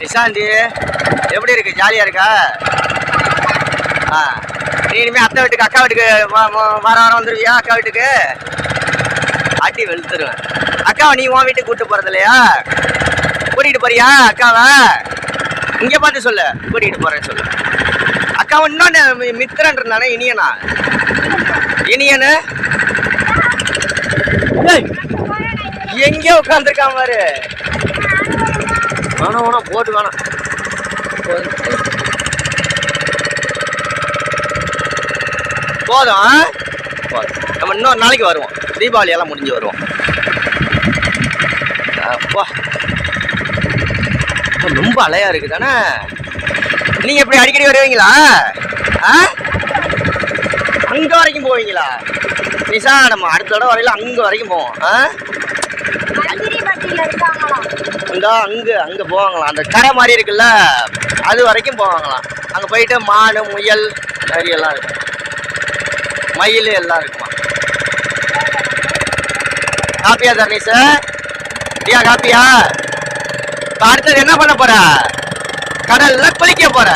நிஷாந்தி எப்படி இருக்கு? ஜாலியா இருக்கா? ஆ நீ இனிமே அத்தை வீட்டுக்கு அக்கா வீட்டுக்கு வா- வா- வார வாரம் வந்துருவியா அக்கா வீட்டுக்கு? ஆட்டி வெளுத்துருவேன். அக்காவை நீ உன் வீட்டுக்கு கூட்டு போறது இல்லையா? கூட்டிட்டு போறியா அக்காவை? இங்க பார்த்து சொல்லு. கூட்டிட்டு போறேன்னு சொல்லு. அக்காவை இன்னொன்னு மி- மித்திரன் இருந்தானே இனியனா? இனியனு எங்க உட்காந்துருக்கான் பாரு. வேணாம் வேணாம் போட்டு வேணாம். போதும் ஆ? போதும். நம்ம இன்னொரு நாளைக்கு வருவோம். தீபாவளி எல்லாம் முடிஞ்சு வருவோம். அப்பா ரொம்ப அலையாக இருக்குது தானே நீங்கள் எப்படி அடிக்கடி வருவீங்களா? ஆ? அங்க வரைக்கும் போவீங்களா? நிஷா நம்ம அடுத்த தடவை வரையில அங்கே வரைக்கும் போவோம். ஆ? இந்தா அங்க அங்க போவாங்களாம். அந்த கரை மாதிரி இருக்குல்ல அது வரைக்கும் போவாங்களாம். அங்க போயிட்டு மான் முயல் நரி எல்லாம் இருக்கும். மயில் எல்லாம் இருக்குமா? காப்பியா தர்ணீஸ் ஐயா காப்பியா? அடுத்தது என்ன பண்ண போற? கடல்ல குளிக்க போற.